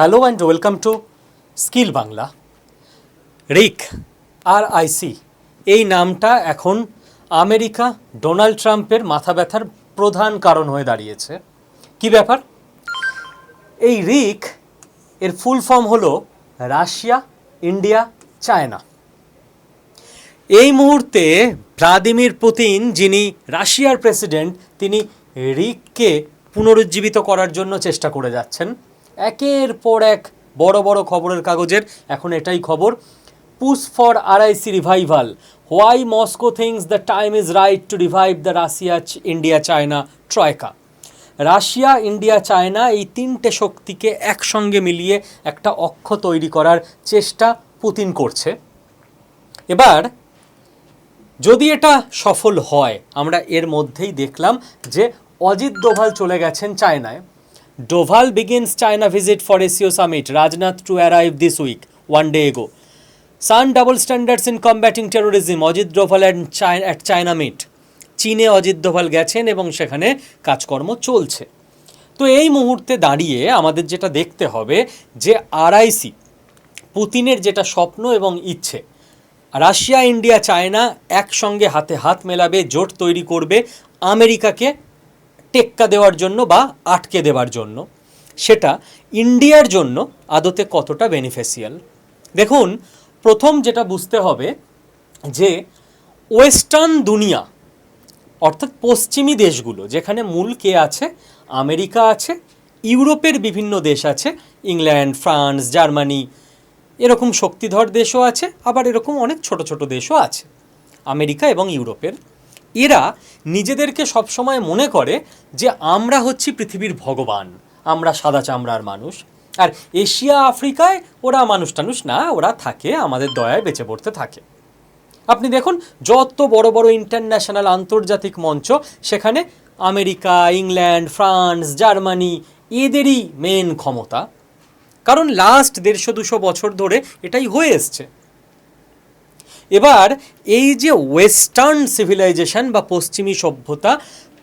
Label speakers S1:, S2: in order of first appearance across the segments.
S1: Hello and welcome to skill Bangla RIC R IC এই নামটা এখন আমেরিকা ডোনাল্ড ট্রাম্পের মাথা ব্যথার প্রধান কারণ হয়ে দাঁড়িয়েছে। কি ব্যাপার? এই রিক, এর ফুল ফর্ম হলো রাশিয়া, ইন্ডিয়া, চায়না। এই মুহূর্তে ভ্লাদিমির পুতিন, যিনি রাশিয়ার প্রেসিডেন্ট, তিনি রিককে পুনরুজ্জীবিত করার জন্য চেষ্টা করে যাচ্ছেন। একের পর এক বড় বড় খবরের কাগজের। এখন এটাই খবর। Push for RIC revival. Why Moscow thinks the time is right to revive the Russia India China troika. Russia, India, China এই তিনটে শক্তিকে একসঙ্গে মিলিয়ে একটা অক্ষ তৈরি করার চেষ্টা পুতিন করছে। এবার, যদি এটা সফল হয়, আমরা এর মধ্যেই দেখলাম যে অজিত দোভাল চলে গেছেন চায়নায়। Doval begins China visit for SCO summit Rajnath to arrive this week one day ago sun double standards in combating terrorism Ajit Doval and at China meet চীনে অজিত ডোভাল গেছেন এবং সেখানে কাজকর্ম চলছে। তো এই মুহূর্তে দাঁড়িয়ে আমাদের যেটা দেখতে হবে যে আরআইসি পুতিনের যেটা স্বপ্ন এবং ইচ্ছে, রাশিয়া, ইন্ডিয়া, চায়না একসঙ্গে হাতে হাত মেলাবে, জোট তৈরি করবে, আমেরিকাকে টেক্কা দেওয়ার জন্য বা আটকে দেওয়ার জন্য। সেটা ইন্ডিয়ার জন্য আদতে কতটা বেনিফিশিয়াল দেখুন, প্রথম যেটা বুঝতে হবে যে ওয়েস্টার্ন দুনিয়া, অর্থাৎ পশ্চিমী দেশগুলো, যেখানে মূল কে আছে? আমেরিকা আছে, ইউরোপের বিভিন্ন দেশ আছে, ইংল্যান্ড, ফ্রান্স, জার্মানি, এরকম শক্তিধর দেশও আছে, আবার এরকম অনেক ছোট ছোট দেশও আছে, আমেরিকা এবং ইউরোপের। এরা নিজেদেরকে সবসময় মনে করে যে আমরা হচ্ছি পৃথিবীর ভগবান, আমরা সাদা চামড়ার মানুষ। আর এশিয়া, আফ্রিকায় ওরা মানুষ টানুষ না, ওরা থাকে, আমাদের দয়ায় বেঁচে পড়তে থাকে। আপনি দেখুন, যত বড় বড় ইন্টারন্যাশনাল আন্তর্জাতিক মঞ্চ, সেখানে আমেরিকা, ইংল্যান্ড, ফ্রান্স, জার্মানি, এদেরই মেন ক্ষমতা। কারণ লাস্ট দেড়শো দুশো বছর ধরে এটাই হয়ে এসছে। এবার এই যে ওয়েস্টার্ন সিভিলাইজেশন বা পশ্চিমী সভ্যতা,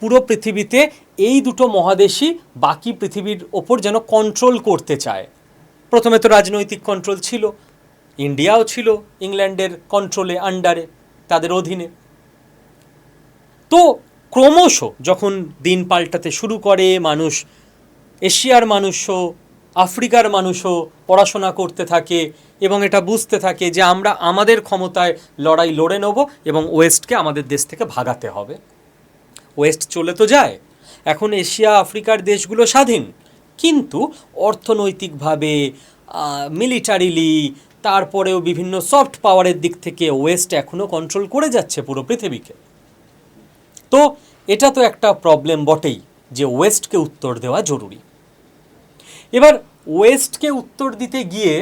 S1: পুরো পৃথিবীতে এই দুটো মহাদেশই বাকি পৃথিবীর ওপর যেন কন্ট্রোল করতে চায়। প্রথমে তো রাজনৈতিক কন্ট্রোল ছিল ইন্ডিয়াও ছিল ইংল্যান্ডের কন্ট্রোলে আন্ডারে তাদের অধীনে। তো ক্রমশ যখন দিন পাল্টাতে শুরু করে, মানুষ, এশিয়ার মানুষও আফ্রিকার মানুষও পড়াশোনা করতে থাকে এবং এটা বুঝতে থাকে যে আমরা আমাদের ক্ষমতায় লড়াই লড়ে নেব এবং ওয়েস্টকে আমাদের দেশ থেকে ভাগাতে হবে। ওয়েস্ট চলে তো যায়, এখন এশিয়া, আফ্রিকার দেশগুলো স্বাধীন। কিন্তু অর্থনৈতিকভাবে মিলিটারিলি, তারপরেও বিভিন্ন সফট পাওয়ারের দিক থেকে ওয়েস্ট এখনও কন্ট্রোল করে যাচ্ছে পুরো পৃথিবীকে। তো এটা তো একটা প্রবলেম বটেই যে ওয়েস্টকে উত্তর দেওয়া জরুরি। এবার ওয়েস্টকে উত্তর দিতে গিয়ে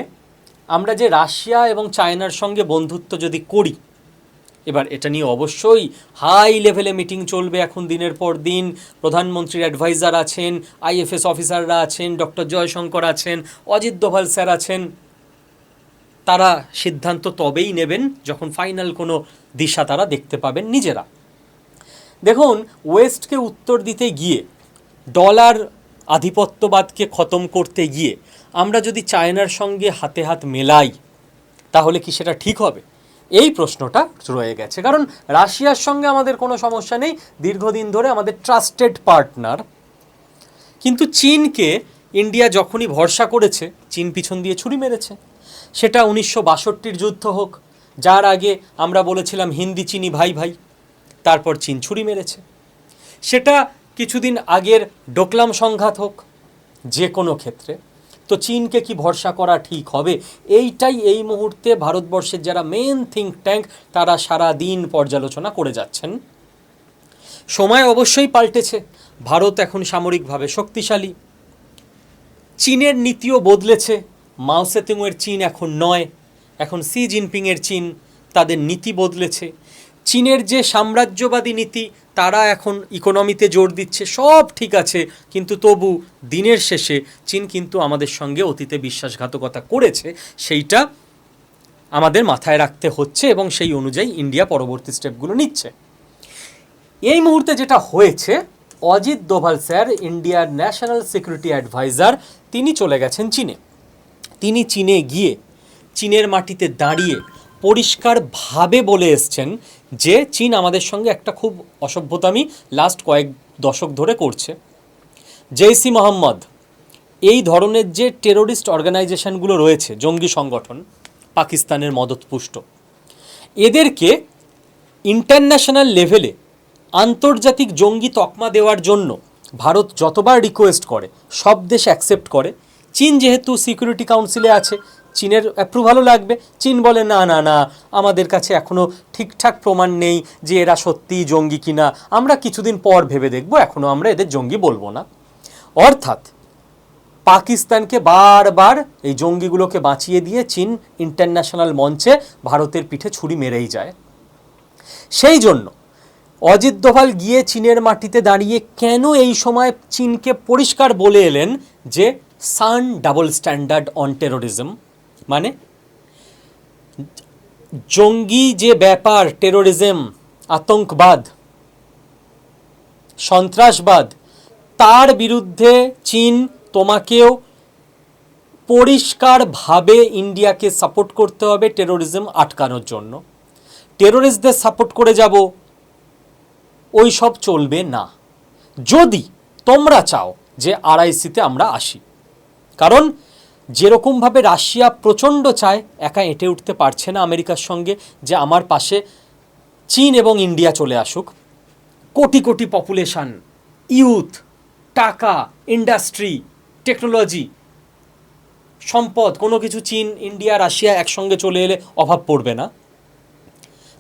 S1: আমরা যে রাশিয়া এবং চায়নার সঙ্গে বন্ধুত্ব যদি করি, এবার এটা নিয়ে অবশ্যই হাই লেভেলে মিটিং চলবে এখন দিনের পর দিন। প্রধানমন্ত্রীর অ্যাডভাইজার আছেন, আইএফএস অফিসাররা আছেন, ডক্টর জয়শঙ্কর আছেন, অজিত দোভাল স্যার আছেন। তারা সিদ্ধান্ত তবেই নেবেন যখন ফাইনাল কোনো দিশা তারা দেখতে পাবেন নিজেরা। দেখুন, ওয়েস্টকে উত্তর দিতে গিয়ে ডলার আধিপত্যবাদকে খতম করতে গিয়ে আমরা যদি চায়নার সঙ্গে হাতে হাত মেলাই, তাহলে কি সেটা ঠিক হবে? এই প্রশ্নটা রয়ে গেছে। কারণ রাশিয়ার সঙ্গে আমাদের কোনো সমস্যা নেই। দীর্ঘদিন ধরে আমাদের ট্রাস্টেড পার্টনার কিন্তু চীনকে ইন্ডিয়া যখনই ভরসা করেছে, চীন পিছন দিয়ে ছুরি মেরেছে। সেটা উনিশশো বাষট্টির যুদ্ধ হোক, যার আগে আমরা বলেছিলাম হিন্দি চিনি ভাই ভাই তারপর চীন ছুরি মেরেছে। সেটা কিছুদিন আগের ডোকলাম সংঘাত হোক, যে কোনো ক্ষেত্রে। তো চীনকে কি ভরসা করা ঠিক হবে? এইটাই এই মুহূর্তে ভারতবর্ষের যারা মেন থিঙ্ক ট্যাঙ্ক তারা সারা দিন পর্যালোচনা করে যাচ্ছেন। সময় অবশ্যই পাল্টেছে। ভারত এখন সামরিকভাবে শক্তিশালী। চীনের নীতিও বদলেছে। মাও সেতুংয়ের চীন এখন নয়। এখন সি জিনপিংয়ের চীন, তাদের নীতি বদলেছে। চীনের যে সাম্রাজ্যবাদী নীতি তারা এখন ইকোনমিতে জোর দিচ্ছে, সব ঠিক আছে, কিন্তু তবু দিনের শেষে চীন কিন্তু আমাদের সঙ্গে অতীতে বিশ্বাসঘাতকতা করেছে, সেইটা আমাদের মাথায় রাখতে হচ্ছে এবং সেই অনুযায়ী ইন্ডিয়া পরবর্তী স্টেপগুলো নিচ্ছে। এই মুহূর্তে যেটা হয়েছে, অজিত দোভাল স্যার, ইন্ডিয়ার ন্যাশনাল সিকিউরিটি অ্যাডভাইজার তিনি চলে গেছেন চীনে। তিনি চীনে গিয়ে, চীনের মাটিতে দাঁড়িয়ে পরিষ্কারভাবে বলে এসছেন যে চীন আমাদের সঙ্গে একটা খুব অসভ্যতামি লাস্ট কয়েক দশক ধরে করছে। জেইসি মোহাম্মদ, এই ধরনের যে টেরোরিস্ট অর্গানাইজেশনগুলো রয়েছে, জঙ্গি সংগঠন, পাকিস্তানের মদতপুষ্ট, এদেরকে ইন্টারন্যাশনাল লেভেলে আন্তর্জাতিক জঙ্গি তকমা দেওয়ার জন্য ভারত যতবার রিকোয়েস্ট করে, সব দেশ অ্যাকসেপ্ট করে। চীন যেহেতু সিকিউরিটি কাউন্সিলে আছে চীনের অ্যাপ্রুভালও লাগবে। চীন বলে, না না না, আমাদের কাছে এখনও ঠিকঠাক প্রমাণ নেই যে এরা সত্যিই জঙ্গি কিনা। আমরা কিছুদিন পর ভেবে দেখব এখনও আমরা এদের জঙ্গি বলব না। অর্থাৎ, পাকিস্তানকে বারবার এই জঙ্গিগুলোকে বাঁচিয়ে দিয়ে চীন ইন্টারন্যাশনাল মঞ্চে ভারতের পিঠে ছুরি মেরেই যায়। সেই জন্য অজিত দোভাল গিয়ে চীনের মাটিতে দাঁড়িয়ে কেন এই সময় চীনকে পরিষ্কার বলে এলেন যে sun double standard on terrorism? মানে? জঙ্গি যে ব্যাপার টেরোরিজম আতঙ্কবাদ, সন্ত্রাসবাদ, তার বিরুদ্ধে চীন তোমাকেও পরিষ্কারভাবে ইন্ডিয়াকে সাপোর্ট করতে হবে টেরোরিজম আটকানোর জন্য। টেরোরিস্টদের সাপোর্ট করে যাব, ওই সব চলবে না। যদি তোমরা চাও যে আরআইসিতে আমরা আসি। কারণ যেরকমভাবে রাশিয়া প্রচণ্ড চায়, একা এঁটে উঠতে পারছে না আমেরিকার সঙ্গে যে আমার পাশে চীন এবং ইন্ডিয়া চলে আসুক। কোটি কোটি পপুলেশন, ইউথ, টাকা, ইন্ডাস্ট্রি, টেকনোলজি, সম্পদ, কোনো কিছু চীন, ইন্ডিয়া, রাশিয়া একসঙ্গে চলে এলে অভাব পড়বে না।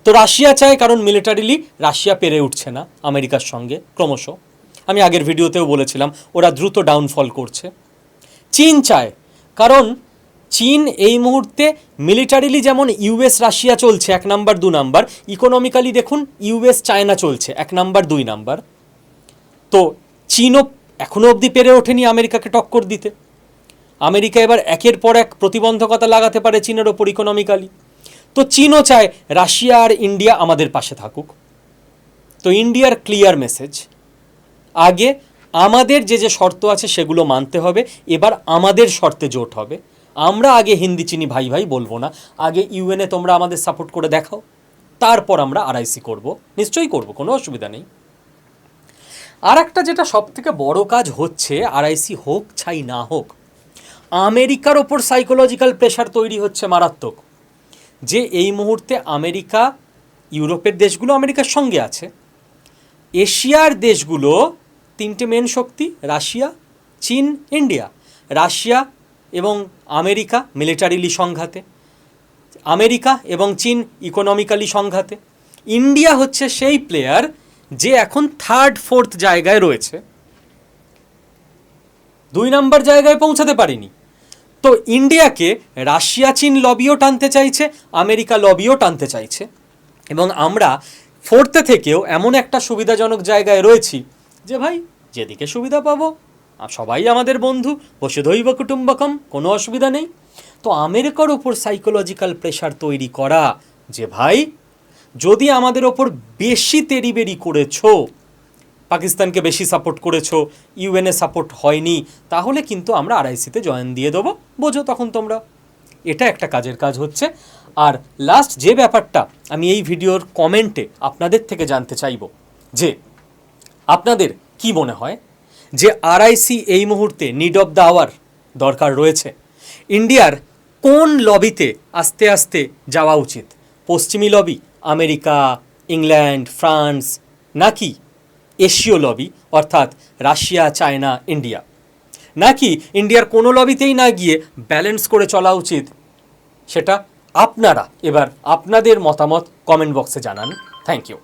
S1: তো রাশিয়া চায় কারণ মিলিটারিলি রাশিয়া পেরে উঠছে না আমেরিকার সঙ্গে, ক্রমশ। আমি আগের ভিডিওতেও বলেছিলাম, ওরা দ্রুত ডাউনফল করছে। চীন চায় কারণ চীন এই মুহূর্তে মিলিটারিলি যেমন ইউএস রাশিয়া চলছে, এক নাম্বার, দু নাম্বার ইকোনমিক্যালি দেখুন ইউএস চায়না চলছে, এক নাম্বার, দুই নাম্বার। তো চীনও এখনও অবধি পেরে ওঠেনি আমেরিকাকে টক্কর দিতে। আমেরিকা এবার একের পর এক প্রতিবন্ধকতা লাগাতে পারে চীনের ওপর ইকোনমিক্যালি তো চীনও চায় রাশিয়া আর ইন্ডিয়া আমাদের পাশে থাকুক। তো ইন্ডিয়ার ক্লিয়ার মেসেজ আগে আমাদের যে যে শর্ত আছে সেগুলো মানতে হবে, এবার আমাদের শর্তে জোট হবে। আমরা আগে হিন্দি চিনি ভাই ভাই বলব না। আগে ইউএনএ তোমরা আমাদের সাপোর্ট করে দেখাও। তারপর আমরা আরআইসি করব। নিশ্চয়ই করব, কোনো অসুবিধা নেই। আর একটা যেটা সব থেকে বড় কাজ হচ্ছে, আরআইসি হোক ছাই না হোক, আমেরিকার ওপর সাইকোলজিক্যাল প্রেশার তৈরি হচ্ছে মারাত্মক। যে এই মুহূর্তে আমেরিকা, ইউরোপের দেশগুলো আমেরিকার সঙ্গে আছে। এশিয়ার দেশগুলো তিনটে মেন শক্তি, রাশিয়া, চীন, ইন্ডিয়া। রাশিয়া এবং আমেরিকা মিলিটারিলি সংঘাতে। আমেরিকা এবং চীন ইকোনমিক্যালি সংঘাতে। ইন্ডিয়া হচ্ছে সেই প্লেয়ার যে এখন থার্ড ফোর্থ জায়গায় রয়েছে। দুই নম্বর জায়গায় পৌঁছাতে পারেনি। তো ইন্ডিয়াকে রাশিয়া, চীন লবিও টানতে চাইছে, আমেরিকা লবিও টানতে চাইছে। এবং আমরা ফোর্থে থেকেও এমন একটা সুবিধাজনক জায়গায় রয়েছি যে ভাই, যেদিকে সুবিধা পাবো সবাই আমাদের বন্ধু বসে দৈব কুটুম্বকম, কোনো অসুবিধা নেই। তো আমেরিকার ওপর সাইকোলজিক্যাল প্রেশার তৈরি করা, যে ভাই, যদি আমাদের ওপর বেশি তেরিবেরি করেছ, পাকিস্তানকে বেশি সাপোর্ট করেছ ইউএনএ সাপোর্ট হয়নি, তাহলে কিন্তু আমরা আরআইসিতে জয়েন দিয়ে দেবো। বোঝো তখন তোমরা। এটা একটা কাজের কাজ হচ্ছে। আর লাস্ট যে ব্যাপারটা, আমি এই ভিডিওর কমেন্টে আপনাদের থেকে জানতে চাইব, যে আপনাদের কি মনে হয় যে আরআইসি এই মুহূর্তে নিড অফ দ্য আওয়ার দরকার রয়েছে? ইন্ডিয়ার কোন লবিতে আস্তে আস্তে যাওয়া উচিত? পশ্চিমী লবি, আমেরিকা, ইংল্যান্ড, ফ্রান্স, নাকি এশীয় লবি, অর্থাৎ রাশিয়া, চায়না, ইন্ডিয়া? নাকি ইন্ডিয়ার কোনো লবিতেই না গিয়ে ব্যালেন্স করে চলা উচিত? সেটা আপনারা এবার আপনাদের মতামত কমেন্ট বক্সে জানান। Thank you